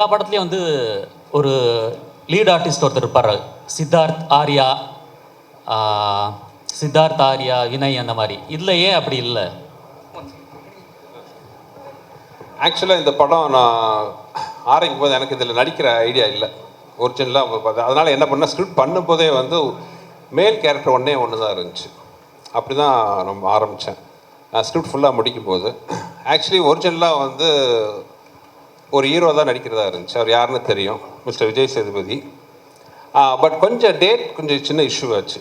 எல்லா படத்துலையும் வந்து ஒரு லீட் ஆர்டிஸ்ட் ஒருத்தர் இருப்பார். சித்தார்த் ஆர்யா சித்தார்த் ஆர்யா வினய் அந்த மாதிரி. இதில் ஏன் அப்படி இல்லை. ஆக்சுவலாக இந்த படம் நான் ஆரம்பிக்கும் போது எனக்கு இதில் நடிக்கிற ஐடியா இல்லை. ஒரிஜினலாக பார்த்தேன் அதனால் என்ன பண்ணேன் ஸ்கிரிப்ட் பண்ணும்போதே வந்து மேல் கேரக்டர் ஒன்றே ஒன்று தான் இருந்துச்சு. அப்படி தான் நம்ம ஆரம்பித்தேன் நான் ஸ்கிரிப்ட் ஃபுல்லாக முடிக்கும் போது ஆக்சுவலி ஒரிஜினலாக வந்து ஒரு ஹீரோ தான் நடிக்கிறதா இருந்துச்சு. அவர் யாருன்னு தெரியும். மிஸ்டர் விஜய் சேதுபதி. பட் கொஞ்சம் டேட் கொஞ்சம் சின்ன இஷ்யூ ஆச்சு.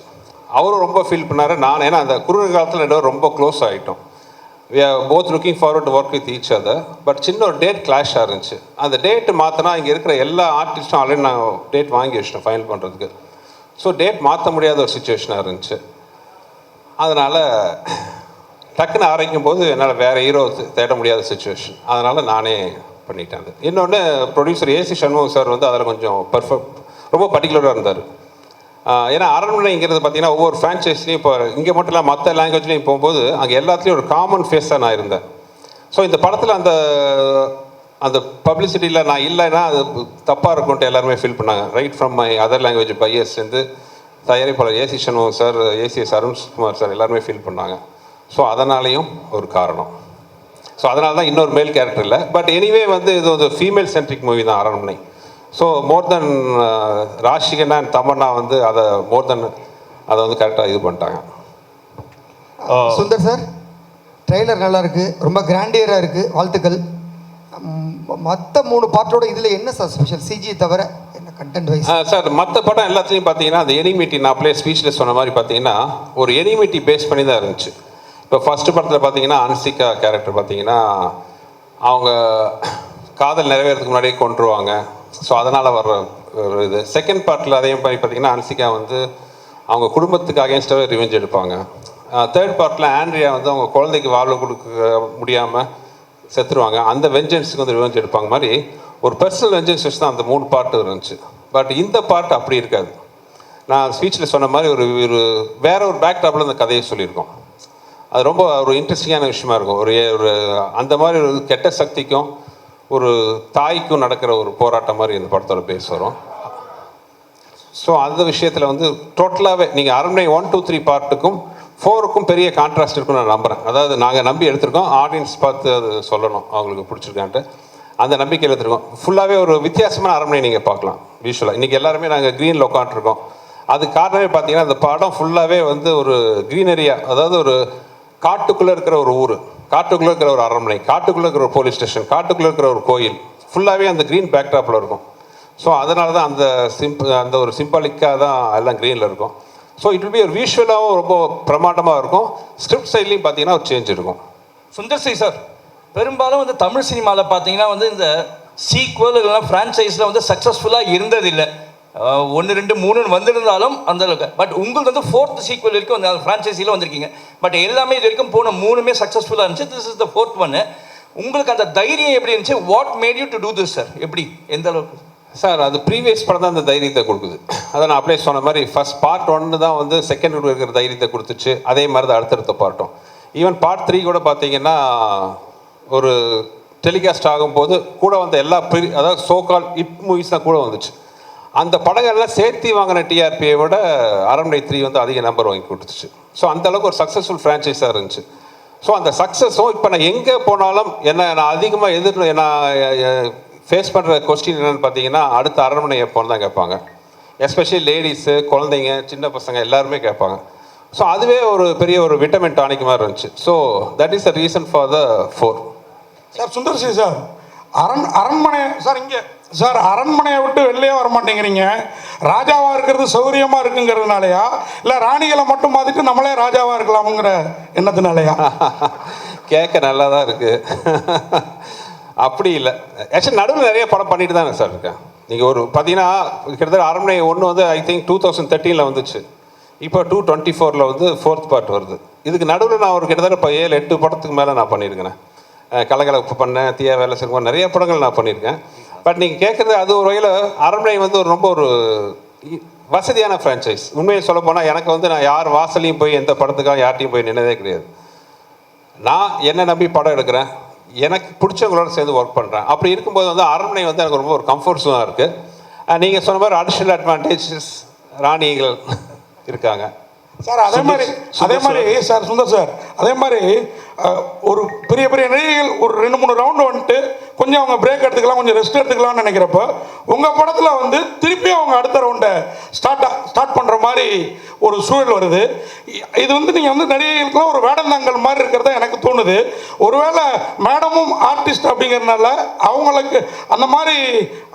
அவரும் ரொம்ப ஃபீல் பண்ணார். நான் ஏன்னா அந்த குறுகிய காலத்தில் ரெண்டு ரொம்ப க்ளோஸ் ஆகிட்டோம் we are both looking forward work with each other but சின்ன ஒரு டேட் கிளாஷாக இருந்துச்சு. அந்த டேட் மாற்றினா இங்கே இருக்கிற எல்லா ஆர்டிஸ்ட்டும் ஆல்ரெடி நான் டேட் வாங்கி வச்சிட்டோம் ஃபைனல் பண்ணுறதுக்கு ஸோ டேட் மாற்ற முடியாத ஒரு சுச்சுவேஷனாக இருந்துச்சு. அதனால் டக்குன்னு ஆரம்பிக்கும் போது என்னால் வேறு ஹீரோ தேட முடியாத சுச்சுவேஷன் அதனால் நானே பண்ணிட்டேன் இன்னொன்று ப்ரொடியூசர் ஏசி சண்முகம் சார் வந்து அதில் கொஞ்சம் பர்ஃபெக்ட் ரொம்ப பர்டிகுலராக இருந்தார். ஏன்னா அரண்மனைங்கிறது பார்த்தீங்கன்னா ஒவ்வொரு ஃப்ரான்ச்சைஸ்லையும் இப்போ இங்கே மட்டும் இல்லை மற்ற லாங்குவேஜ்லையும் போகும்போது அங்கே எல்லாத்துலேயும் ஒரு காமன் ஃபேஸாக நான் இருந்தேன். ஸோ இந்த படத்தில் அந்த அந்த பப்ளிசிட்டியில் நான் இல்லைன்னா அது தப்பாக இருக்கும்ட்டு எல்லாருமே ஃபீல் பண்ணாங்க. Right from my other language பையர்ஸ்லேருந்து தயாரிப்பாளர் AC Shanmugam sir ACS Arunkumar sir எல்லாருமே ஃபீல் பண்ணாங்க. ஸோ அதனாலேயும் ஒரு காரணம். ஸோ அதனால தான் இன்னொரு மேல் கேரக்டர் இல்லை. பட் எனிவே வந்து இது ஒரு ஃபீமேல் சென்ட்ரிக் மூவி தான் Aranmanai so more then Raashii Khanna and Tamannaah வந்து அதை மோர் தென் அதை வந்து கரெக்டாக இது பண்ணிட்டாங்க. சுந்தர் சார் ட்ரெய்லர் நல்லா இருக்கு. ரொம்ப கிராண்டியராக இருக்கு. வாழ்த்துக்கள். மற்ற மூணு பாட்டோட இதில் என்ன சார் ஸ்பெஷல் சிஜி தவிர என்ன கண்டென்ட் வைஸ் சார் மற்ற படம் எல்லாத்துலேயும் பார்த்தீங்கன்னா அந்த எனிமிட்டி நான் அப்படியே ஸ்பீச்சில் சொன்ன மாதிரி பார்த்தீங்கன்னா ஒரு எனிமிட்டி பேஸ் பண்ணி தான் இருந்துச்சு. இப்போ ஃபஸ்ட்டு படத்தில் பார்த்தீங்கன்னா அன்சிகா கேரக்டர் பார்த்தீங்கன்னா அவங்க காதல் நிறைவேறதுக்கு முன்னாடியே கொண்டுருவாங்க ஸோ அதனால் வர்ற ஒரு இது. செகண்ட் பார்ட்டில் அதே மாதிரி பார்த்தீங்கன்னா அன்சிகா வந்து அவங்க குடும்பத்துக்கு அகேன்ஸ்டாகவே ரிவெஞ்ச் எடுப்பாங்க. தேர்ட் பார்ட்டில் ஆண்ட்ரியா வந்து அவங்க குழந்தைக்கு வாழ்வு கொடுக்க முடியாமல் செத்துருவாங்க. அந்த வெஞ்சன்ஸுக்கு வந்து ரிவெஞ்ச் எடுப்பாங்க மாதிரி ஒரு பர்சனல் வெஞ்சன்ஸ் வச்சு தான் அந்த மூணு பாட்டு இருந்துச்சு. பட் இந்த பாட்டு அப்படி இருக்காது. நான் ஸ்பீச்சில் சொன்ன மாதிரி ஒரு ஒரு வேற ஒரு பேக்டாப்பில் அந்த கதையை சொல்லியிருக்கோம். அது ரொம்ப ஒரு இன்ட்ரெஸ்டிங்கான விஷயமா இருக்கும். ஒரு ஒரு அந்த மாதிரி ஒரு கெட்ட சக்திக்கும் ஒரு தாய்க்கும் நடக்கிற ஒரு போராட்டம் மாதிரி இந்த படத்தோட பேஸ் வரும் ஸோ அந்த விஷயத்தில் வந்து டோட்டலாகவே நீங்கள் அரண்மனை ஒன் டூ த்ரீ பார்ட்டுக்கும் ஃபோருக்கும் பெரிய கான்ட்ராஸ்ட் இருக்குன்னு நான் நம்புகிறேன் அதாவது நாங்கள் நம்பி எடுத்திருக்கோம் ஆடியன்ஸ் பார்த்து அது சொல்லணும் அவங்களுக்கு பிடிச்சிருக்கான்ட்டு. அந்த நம்பிக்கையில் எடுத்திருக்கோம். ஃபுல்லாகவே ஒரு வித்தியாசமான அரண்மனை நீங்கள் பார்க்கலாம் விஷுவலாக இன்றைக்கி எல்லாருமே நாங்கள் க்ரீனில் உட்காந்துருக்கோம் அது காரணமே பார்த்தீங்கன்னா அந்த படம் ஃபுல்லாகவே வந்து ஒரு க்ரீனரியா அதாவது ஒரு காட்டுக்குள்ளே இருக்கிற ஒரு ஊர் காட்டுக்குள்ளே இருக்கிற ஒரு அரண்மனை காட்டுக்குள்ளே இருக்கிற ஒரு போலீஸ் ஸ்டேஷன் காட்டுக்குள்ளே இருக்கிற ஒரு கோயில் ஃபுல்லாகவே அந்த க்ரீன் பேக்டாப்பில் இருக்கும். ஸோ அதனால தான் அந்த சிம்ப அந்த ஒரு சிம்பாலிக்காக தான் எல்லாம் க்ரீனில் இருக்கும். ஸோ இட் வில் பி ஒரு விஷுவலாகவும் ரொம்ப பிரமாண்டமாக இருக்கும். ஸ்கிரிப்ட் சைட்லையும் பார்த்தீங்கன்னா ஒரு சேஞ்ச் இருக்கும். சுந்தர் சி சார் பெரும்பாலும் வந்து தமிழ் சினிமாவில் பார்த்தீங்கன்னா வந்து இந்த சீக்வல் இல்லைனா ஃப்ரான்ச்சைஸில் வந்து சக்ஸஸ்ஃபுல்லாக இருந்ததில்லை. ஒன்று ரெண்டு மூணுன்னு வந்திருந்தாலும் அந்த அளவுக்கு. பட் உங்களுக்கு வந்து ஃபோர்த் சீக்வல் வரைக்கும் அந்த ஃப்ரான்ச்சைஸியில் வந்திருக்கீங்க. பட் எல்லாமே இது வரைக்கும் போன மூணுமே சக்ஸஸ்ஃபுல்லாக இருந்துச்சு. திஸ் இஸ் த ஃபோர்த் ஒன்று உங்களுக்கு அந்த தைரியம் எப்படி இருந்துச்சு? What made you to do this sir எப்படி? எந்த அளவுக்கு? சார் அது ப்ரீவியஸ் படம் தான் அந்த தைரியத்தை கொடுக்குது. அதை நான் அப்படியே சொன்ன மாதிரி ஃபர்ஸ்ட் பார்ட் ஒன்று தான் வந்து செகண்ட் இருக்கிற தைரியத்தை கொடுத்துச்சு. அதே மாதிரி தான் அடுத்தடுத்த பார்ட்டும் ஈவன் பார்ட் த்ரீ கூட பார்த்தீங்கன்னா ஒரு டெலிகாஸ்ட் ஆகும்போது கூட வந்த எல்லா ப்ரீ அதாவது சோகால் இட் மூவிஸ் தான் கூட வந்துச்சு. அந்த படங்கள்லாம் சேர்த்து வாங்கின டிஆர்பியை விட அரண்மனை த்ரீ வந்து அதிக நம்பர் வாங்கி கொடுத்துச்சு. ஸோ அந்த அளவுக்கு ஒரு சக்ஸஸ்ஃபுல் ஃப்ரான்ச்சைஸாக இருந்துச்சு. ஸோ அந்த சக்ஸஸும் இப்போ நான் எங்கே போனாலும் என்ன நான் அதிகமாக எதிர் நான் ஃபேஸ் பண்ணுற கொஸ்டின் என்னென்னு பார்த்தீங்கன்னா அடுத்த அரண்மனை எப்போன்னு தான் கேட்பாங்க. எஸ்பெஷலி லேடிஸு குழந்தைங்க சின்ன பசங்க எல்லாருமே கேட்பாங்க. ஸோ அதுவே ஒரு பெரிய ஒரு விட்டமின் டானிக் மாதிரி இருந்துச்சு. So that is the reason for the four sir Sundar C sir Aran Aranmanai sir இங்கே சார் அரண்மனையை விட்டு வெளியே வர மாட்டேங்கிறீங்க. ராஜாவாக இருக்கிறது சௌகரியமாக இருக்குங்கிறதுனாலயா? இல்லை ராணிகளை மட்டும் பார்த்துட்டு நம்மளே ராஜாவாக இருக்கலாமுங்கிற எண்ணத்தினாலயா? கேட்க நல்லா தான் இருக்குது அப்படி இல்லை. ஆக்சுவலி நடுவில் நிறைய படம் பண்ணிட்டு தானே சார் இருக்கேன். நீங்கள் ஒரு பார்த்தீங்கன்னா கிட்டத்தட்ட அரண்மனை ஒன்று வந்து ஐ திங்க் டூ தௌசண்ட் தேர்ட்டீனில் வந்துச்சு. இப்போ டூ டுவெண்ட்டி ஃபோரில் வந்து ஃபோர்த் பார்ட் வருது. இதுக்கு நடுவில் நான் ஒரு கிட்டத்தட்ட இப்போ ஏழு எட்டு படத்துக்கு மேலே நான் பண்ணியிருக்கிறேன். கலகலப்பு பண்ணேன் தீயா வேலை செய்வோம் நிறைய படங்கள் நான் பண்ணியிருக்கேன். பட் நீங்கள் கேட்குறது அது ஒரு வகையில் அரண்மனை வந்து ஒரு ரொம்ப ஒரு வசதியான ஃப்ரான்ச்சைஸ் உண்மையை சொல்ல போனால் எனக்கு வந்து நான் யார் வாசலையும் போய் எந்த படத்துக்காக யார்ட்டையும் போய் நின்னதே கிடையாது. நான் என்ன நம்பி படம் எடுக்கிறேன். எனக்கு பிடிச்சவங்களோட சேர்ந்து ஒர்க் பண்ணுறேன் அப்படி இருக்கும்போது வந்து அரண்மனை வந்து எனக்கு ரொம்ப ஒரு கம்ஃபர்ட் ஜோனாக இருக்குது நீங்கள் சொன்ன மாதிரி அடிஷ்னல் அட்வான்டேஜஸ் ராணிகள் இருக்காங்க. சார் அதே மாதிரி அதே மாதிரி சார் சுந்தர் சார் அதே மாதிரி ஒரு பெரிய பெரிய நடிகைகள் ஒரு ரெண்டு மூணு ரவுண்டு வந்துட்டு கொஞ்சம் அவங்க பிரேக் எடுத்துக்கலாம் கொஞ்சம் ரெஸ்ட் எடுத்துக்கலாம்னு நினைக்கிறப்ப உங்கள் படத்தில் வந்து திருப்பி அவங்க அடுத்த ரவுண்டை ஸ்டார்ட் ஸ்டார்ட் பண்ணுற மாதிரி ஒரு சூழல் வருது. இது வந்து நீங்கள் வந்து நடிகைகளுக்குலாம் ஒரு வேடந்தாங்கல் மாதிரி இருக்கிறதா எனக்கு தோணுது. ஒருவேளை மேடமும் ஆர்டிஸ்ட் அப்படிங்கிறதுனால அவங்களுக்கு அந்த மாதிரி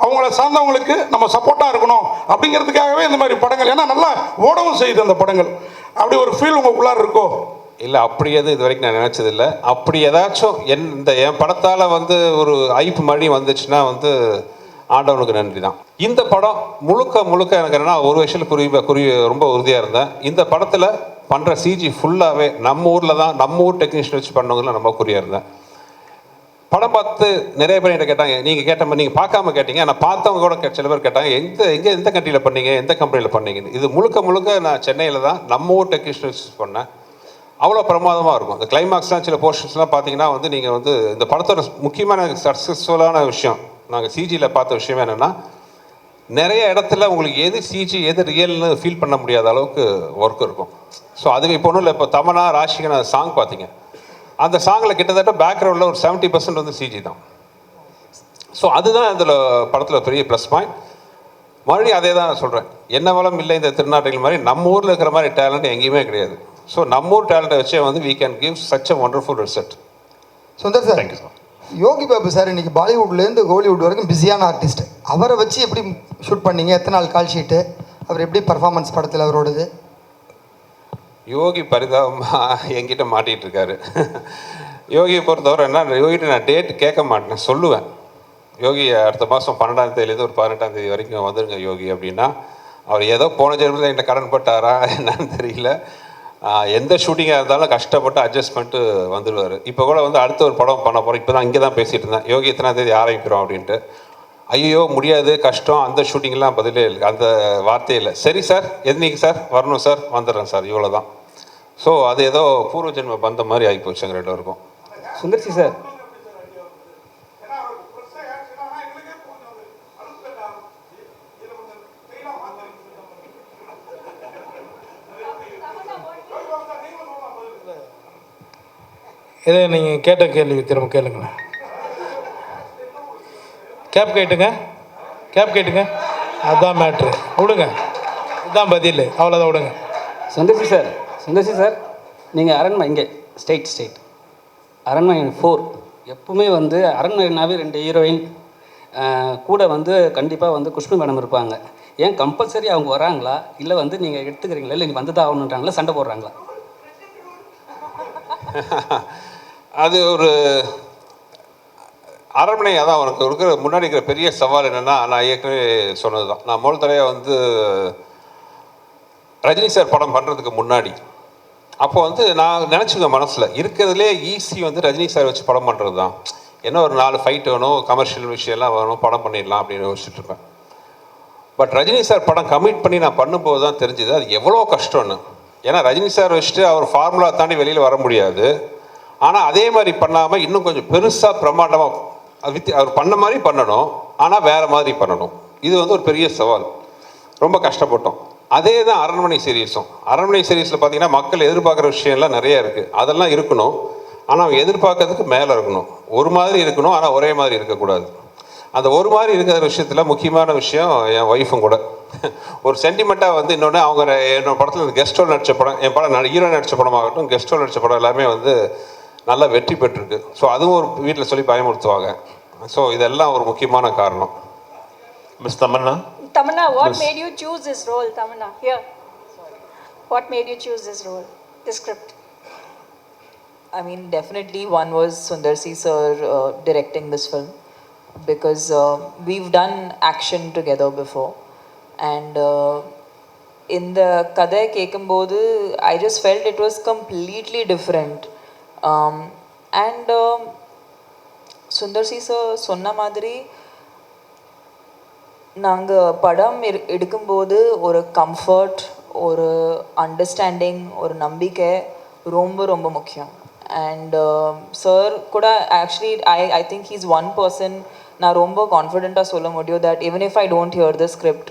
அவங்கள சார்ந்தவங்களுக்கு நம்ம சப்போர்ட்டாக இருக்கணும் அப்படிங்கிறதுக்காகவே இந்த மாதிரி படங்கள் ஏன்னா நல்லா ஓடவும் செய்யுது அந்த படங்கள். அப்படி ஒரு ஃபீல் உங்களுக்குள்ளார இருக்கோ? இல்லை அப்படி எதுவும் இது வரைக்கும் நான் நினச்சதில்லை. அப்படி ஏதாச்சும் என் இந்த என் படத்தால் வந்து ஒரு ஐப்பு மழி வந்துச்சுன்னா வந்து ஆண்டவனுக்கு நன்றி தான். இந்த படம் முழுக்க முழுக்க எனக்கு என்னென்னா ஒரு விஷயத்தில் குறி குறி ரொம்ப உறுதியாக இருந்தேன். இந்த படத்தில் பண்ணுற சிஜி ஃபுல்லாகவே நம்ம ஊரில் தான் நம்ம ஊர் டெக்னீஷியன் வச்சு பண்ணவங்கள நம்ம குறியாக இருந்தேன். படம் பார்த்து நிறைய பேர் என்கிட்ட கேட்டாங்க நீங்கள் கேட்ட மாதிரி நீங்கள் பார்க்காம கேட்டீங்க நான் பார்த்தவங்க கூட கே- சில பேர் கேட்டாங்க எந்த எங்கே எந்த கண்ட்ரியில் பண்ணீங்க எந்த கம்பெனியில் பண்ணீங்கன்னு. இது முழுக்க முழுக்க நான் சென்னையில் தான் நம்ம ஊர் டெக்னீஷியன்ஸ் பண்ணேன். அவ்வளோ பிரமாதமாக இருக்கும். இந்த கிளைமாக்ஸ்லாம் சில போர்ஷன்ஸ்லாம் பார்த்தீங்கன்னா வந்து நீங்கள் வந்து இந்த படத்தோட முக்கியமான சக்ஸஸ்ஃபுல்லான விஷயம் நாங்கள் சிஜியில் பார்த்த விஷயம் என்னென்னா நிறைய இடத்துல உங்களுக்கு எது சிஜி எது ரியல்னு ஃபீல் பண்ண முடியாத அளவுக்கு ஒர்க் இருக்கும். ஸோ அதுவே இப்போ ஒன்றும் இல்லை. இப்போ தமனா ராஷிகன சாங் பார்த்தீங்க அந்த சாங்கில் கிட்டத்தட்ட பேக்ரவுண்டில் ஒரு 70% பர்சன்ட் வந்து சிஜி தான். ஸோ அதுதான் அதில் படத்தில் பெரிய ப்ளஸ் பாயிண்ட் மறுபடியும் அதே தான் நான் சொல்கிறேன் என்ன வளம் இல்லை இந்த திருநாட்டில் மாதிரி நம்ம ஊரில் இருக்கிற மாதிரி டேலண்ட் எங்கேயுமே கிடையாது. ஸோ நம்ம ஊர் டேலண்ட்டை வச்சே வந்து we can give such a wonderful result. Sundar sir you, sir. Yogi Babu sir இன்னைக்கு பாலிவுட்லேருந்து ஹாலிவுட் வரைக்கும் பிஸியான ஆர்டிஸ்ட் அவரை வச்சு எப்படி ஷூட் பண்ணீங்க? எத்தனை நாள் கால் ஷீட்டு அவர் எப்படி பர்ஃபார்மன்ஸ் படத்தில் அவரோடது? யோகி பரிதாபமாக என்கிட்ட மாட்டிகிட்டு இருக்காரு. யோகியை பொறுத்தவரை என்ன யோகிட்ட நான் டேட் கேட்க மாட்டேன் சொல்லுவேன். யோகி அடுத்த மாதம் பன்னெண்டாம் தேதியிலேருந்து ஒரு பதினெட்டாம் தேதி வரைக்கும் வந்துருங்க யோகி அப்படின்னா. அவர் ஏதோ போன ஜென்மத்தில் என்கிட்ட கடன் பட்டாரா என்னன்னு தெரியல. எந்த ஷூட்டிங்காக இருந்தாலும் கஷ்டப்பட்டு அட்ஜஸ்ட் பண்ணிட்டு வந்துடுவார் இப்போ கூட வந்து அடுத்த ஒரு படம் பண்ண போகிறோம் இப்போ தான் இங்கே தான் பேசிகிட்டு இருந்தேன். யோகி எத்தனாம் தேதி ஆரம்பிக்கிறோம் அப்படின்ட்டு. ஐயோ முடியாது கஷ்டம். அந்த ஷூட்டிங்லாம் பதிலே இல்லை. அந்த வார்த்தையே இல்லை. சரி சார் எதுனிக்கு சார்? வரணும் சார். வந்துடுறேன் சார். இவ்வளோ தான் ஸோ அது ஏதோ பூர்வ ஜென்ம பந்த மாதிரி ஆகிப்போச்சு எங்கள் ரெண்டு பேருக்கும். சுந்தர்சி சார் இதை நீங்கள் கேட்ட கேள்வி திரும்ப கேளுங்களேன். கேப் கேட்டுங்க. கேப் கேட்டுங்க. அதுதான் மேட்ரு விடுங்க. இதுதான் பதில். அவ்வளோதான் விடுங்க. சுந்தர்சி சார். சுந்தர்சி சார் நீங்கள் அரண்மனை இங்கே ஸ்டேட் ஸ்டேட் அரண்மனை ஃபோர் எப்பவுமே வந்து அரண்மனைனாவே ரெண்டு ஹீரோயின் கூட வந்து கண்டிப்பாக வந்து குஷ்பு மேடம் இருப்பாங்க. ஏன் கம்பல்சரி அவங்க வராங்களா? இல்லை வந்து நீங்கள் எடுத்துக்கிறீங்களா? இல்லை நீ வந்து தான் ஆகணுன்றாங்களா சண்டை போடுறாங்களா? அது ஒரு அரண்மனையாக தான் அவருக்கு இருக்கிற முன்னாடி இருக்கிற பெரிய சவால் என்னென்னா நான் ஏற்கனவே சொன்னது தான் நான் முதல் தடவையாக வந்து ரஜினி சார் படம் பண்ணுறதுக்கு முன்னாடி. அப்போ வந்து நான் நினச்சிங்க மனசில் இருக்கிறதுலே ஈஸி வந்து ரஜினி சார் வச்சு படம் பண்ணுறது தான் என்ன ஒரு நாலு ஃபைட் வேணும் கமர்ஷியல் விஷயம்லாம் வேணும் படம் பண்ணிடலாம் அப்படின்னு யோசிச்சுட்டு இருப்பேன். பட் ரஜினி சார் படம் கமிட் பண்ணி நான் பண்ணும்போது தான் தெரிஞ்சுது அது எவ்வளோ கஷ்டம்னு. ஏன்னா ரஜினி சார் வச்சுட்டு அவர் ஃபார்முலா தாண்டி வெளியில் வர முடியாது. ஆனால் அதே மாதிரி பண்ணாமல் இன்னும் கொஞ்சம் பெருசாக பிரம்மாண்டமாக வித் அவர் பண்ண மாதிரி பண்ணணும். ஆனால் வேறு மாதிரி பண்ணணும். இது வந்து ஒரு பெரிய சவால். ரொம்ப கஷ்டப்பட்டோம். அதே தான் அரண்மனை சீரீஸும் அரண்மனை சீரீஸில் பார்த்தீங்கன்னா மக்கள் எதிர்பார்க்குற விஷயம்லாம் நிறைய இருக்குது அதெல்லாம் இருக்கணும். ஆனால் அவங்க எதிர்பார்க்கறதுக்கு மேலே இருக்கணும். ஒரு மாதிரி இருக்கணும் ஆனால் ஒரே மாதிரி இருக்கக்கூடாது. அந்த ஒரு மாதிரி இருக்கிற விஷயத்தில் முக்கியமான விஷயம் என் ஒய்ஃபும் கூட. ஒரு சென்டிமெண்ட்டாக வந்து இன்னொன்று அவங்க என்னோடய என்னோட படத்தில் கெஸ்ட் ரோல் நடித்த படம் என் படம் ஹீரோ நடித்த படமாகட்டும் கெஸ்ட் ரோல் நடித்த படம் எல்லாமே வந்து நல்லா வெற்றி பெற்றிருக்கு ஸோ அதுவும் ஒரு வீட்டில் சொல்லி பயமுறுத்துவாங்க ஸோ இதெல்லாம் ஒரு முக்கியமான காரணம் miss Tamannaah choose this role, Tamanna? Here. What made you choose this role, this script? I mean, definitely one was Sundar C sir uh, directing this film because uh, we've done action together before. And uh, in the Kadai Kekambodu, I just felt it was completely different. And Sundar C sir சொன்ன மாதிரி நாங்கள் படம் எடுக்கும்போது ஒரு comfort ஒரு understanding ஒரு நம்பிக்கை ரொம்ப ரொம்ப முக்கியம் அண்ட் சார் கூட actually I I think he's one person நான் ரொம்ப கான்ஃபிடெண்ட்டாக சொல்ல முடியும் that even if I don't hear the script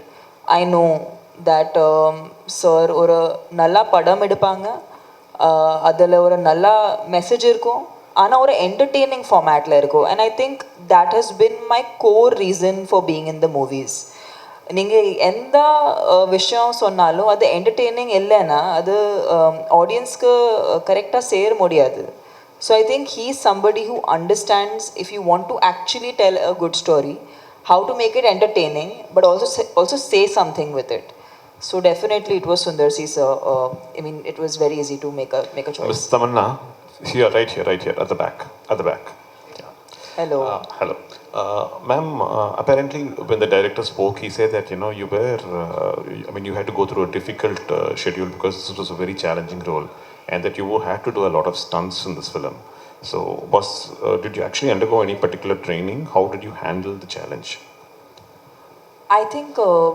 I know that sir ஒரு நல்லா படம் எடுப்பாங்க அதில் ஒரு நல்ல மெசேஜ் இருக்கும். ஆனால் ஒரு என்டர்டெய்னிங் ஃபார்மேட்டில் இருக்கும். And I think that has been my core reason for being in the movies நீங்கள் எந்த அஹ், விஷயம் சொன்னாலும் அது என்டர்டெய்னிங் இல்லைன்னா அது ஆடியன்ஸ்க்கு கரெக்டாக சேர முடியாது. So I think he somebody who understands if you want to actually tell a good story how to make it entertaining but also say, also say something with it. So definitely it was sundar sir uh, i mean it was very easy to make a make a choice Miss Tamanna, here, right here, right here, at the back, at the back. Yeah. hello Uh, hello. Uh, ma'am, uh, apparently when the director spoke, he said that, you know, you were, uh, I mean, you had to go through a difficult uh, schedule because this was a very challenging role and that you had to do a lot of stunts in this film. So, was, uh, did you actually undergo any particular training? How did you handle the challenge? I think uh,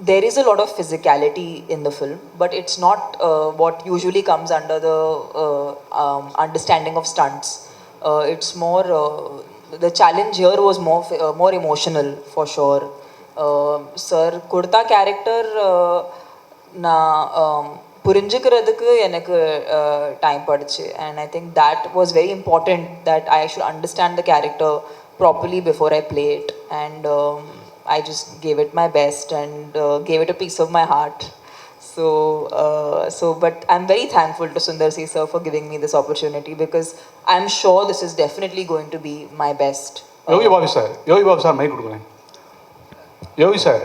there is a lot of physicality in the film, but it's not uh, what usually comes under the uh, um, understanding of stunts. Uh, it's more uh, the challenge here was more f- uh, more emotional for sure. Uh, sir, kurta character uh, நான் um, புரிஞ்சுக்கிறதுக்கு எனக்கு time படுச்சு and I think that was very important that I should understand the character properly before I play it and I just gave it my best and uh, gave it a piece of my heart. So, uh, so, but I'm very thankful to Sundar C sir for giving me this opportunity because I'm sure this is definitely going to be my best. Yogi Babu sir Yogi Babu sir mic கொடுங்களேன் யோகி sir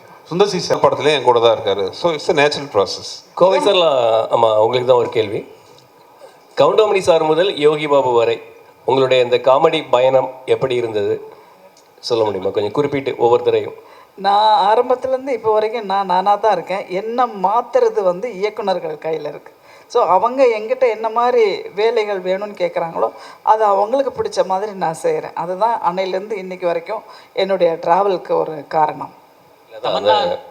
Sundar C sir படத்துலேயும் என் கூட தான் இருக்காரு. So it's a natural process Kovai சார்லாம் ஆமாம் உங்களுக்கு தான் ஒரு கேள்வி. கவுண்டமணி சார் முதல் யோகி பாபு வரை உங்களுடைய இந்த காமெடி பயணம் எப்படி இருந்தது? சொல்ல முடியுமா? கொஞ்சம் குறிப்பிட்டு ஒவ்வொருத்தரையும். நான் ஆரம்பத்துலேருந்து இப்போ வரைக்கும் நான் நானாக தான் இருக்கேன். என்ன மாற்றுறது வந்து இயக்குனர்கள் கையில் இருக்குது ஸோ அவங்க எங்கிட்ட என்ன மாதிரி வேலைகள் வேணும்னு கேட்குறாங்களோ அது அவங்களுக்கு பிடிச்ச மாதிரி நான் செய்கிறேன் அதுதான் அன்னையிலேருந்து இன்னைக்கு வரைக்கும் என்னுடைய ட்ராவலுக்கு ஒரு காரணம்.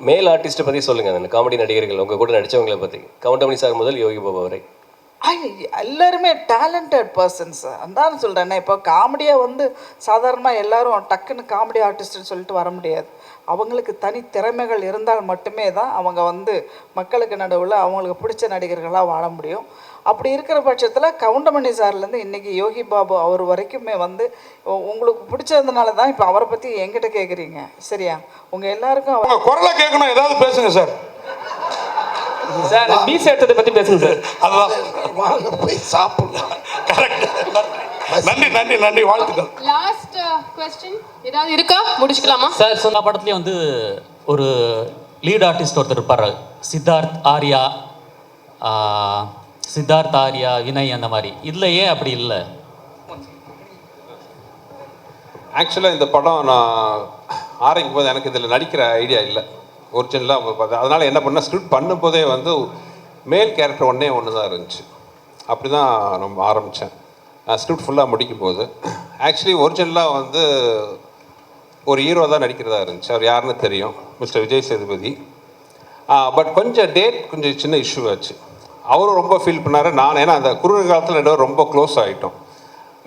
மேல் ஆர்டிஸ்ட்டை பற்றி சொல்லுங்கள் அந்த காமெடி நடிகர்கள் உங்கள் கூட நடித்தவங்களை பற்றி கவுண்டமணி சார் முதல் யோகி பாபு வரை. ஐ எல்லாருமே டேலண்டட் பர்சன்ஸ் அதான் சொல்கிறேன்னே இப்போ காமெடியாக வந்து சாதாரணமாக எல்லாரும் டக்குன்னு காமெடி ஆர்டிஸ்ட்னு சொல்லிட்டு வர முடியாது. அவங்களுக்கு தனி திறமைகள் இருந்தால் மட்டுமே தான் அவங்க வந்து மக்களுக்கு நடுவில் அவங்களுக்கு பிடிச்ச நடிகர்களாக வாழ முடியும். அப்படி இருக்கிற பட்சத்தில் கவுண்டமணி சார்லேருந்து இன்றைக்கி யோகி பாபு அவர் வரைக்குமே வந்து உங்களுக்கு பிடிச்சதுனால தான் இப்போ அவரை பற்றி என்கிட்ட கேட்குறீங்க சரியா? உங்கள் எல்லாருக்கும் அவர் உங்க குரலை கேட்கணும் ஏதாவது பேசுங்க சார். சார் பீஸ் எடுத்ததை பற்றி பேசுங்க சார். அதுதான். வாங்க போய் சாப்பிடலாம். கரெக்ட் நன்றி நன்றி நன்றி வாழ்த்துக்கள். லாஸ்ட் கொஸ்டின் ஏதாவது இருக்கா? முடிச்சுக்கலாமா? சார் சொன்ன படத்துலேயும் வந்து ஒரு லீட் ஆர்டிஸ்ட் ஒருத்தர் இருப்பார். சித்தார்த் ஆர்யா ஆ, சித்தார்த் ஆர்யா வினய் அந்த மாதிரி. இதில் ஏன் அப்படி இல்லை. ஆக்சுவலாக இந்த படம் நான் ஆரம்பிக்கும் போது எனக்கு இதில் நடிக்கிற ஐடியா இல்லை. ஒரிஜினலாக அதனால் என்ன பண்ண ஸ்கிரிப்ட் பண்ணும்போதே வந்து மேல் கேரக்டர் ஒன்றே ஒன்று தான் இருந்துச்சு. அப்படி தான் நம்ம ஆரம்பித்தேன் நான் ஸ்கிரிப்ட் ஃபுல்லாக முடிக்கும் போது. ஆக்சுவலி ஒரிஜினலாக வந்து ஒரு ஹீரோ தான் நடிக்கிறதா இருந்துச்சு. அவர் யாருன்னு தெரியும். மிஸ்டர் விஜய் சேதுபதி. பட் கொஞ்சம் டேட் கொஞ்சம் சின்ன இஷ்யூ ஆச்சு. அவரும் ரொம்ப ஃபீல் பண்ணார். நான் ஏன்னா அந்த குறுகிய காலத்தில் ரெண்டு ரொம்ப க்ளோஸ் ஆகிட்டோம்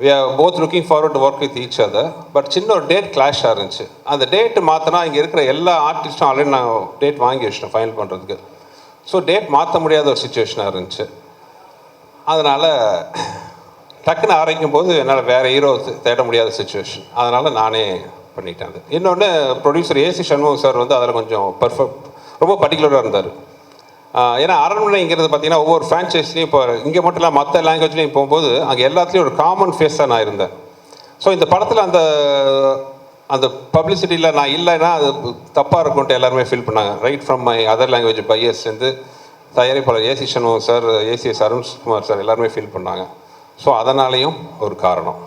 we are both looking forward to work with each other but சின்ன ஒரு டேட் கிளாஷாக இருந்துச்சு. அந்த டேட் மாற்றினா இங்கே இருக்கிற எல்லா ஆர்டிஸ்ட்டும் ஆல்ரெடி நான் டேட் வாங்கி வச்சிட்டேன் ஃபைனல் பண்ணுறதுக்கு ஸோ டேட் மாற்ற முடியாத ஒரு சுச்சுவேஷனாக இருந்துச்சு. அதனால் டக்குன்னு ஆரம்பிக்கும் போது என்னால் வேறு ஹீரோ தேட முடியாத சுச்சுவேஷன் அதனால் நானே பண்ணிட்டேன் அது. இன்னொன்று ப்ரொடியூசர் ஏசி சண்முகம் சார் வந்து அதில் கொஞ்சம் பர்ஃபெக்ட் ரொம்ப பர்டிகுலராக இருந்தார். ஏன்னா அரண்மனைங்கிறது பார்த்தீங்கன்னா ஒவ்வொரு ஃப்ரான்ச்சைஸ்லையும் இப்போ இங்கே மட்டும் இல்லை மற்ற லாங்குவேஜ்லையும் போகும்போது அங்கே எல்லாத்துலேயும் ஒரு காமன் ஃபேஸாக நான் இருந்தேன். ஸோ இந்த படத்தில் அந்த அந்த பப்ளிசிட்டியில் நான் இல்லைன்னா அது தப்பாக இருக்கும்ட்டு எல்லாருமே ஃபீல் பண்ணாங்க. Right from my other language பையர்ஸ்லேருந்து தயாரிப்பாளர் A C Shanmugam sir ACS Arunkumar sir எல்லாருமே ஃபீல் பண்ணாங்க. ஸோ அதனாலேயும் ஒரு காரணம்.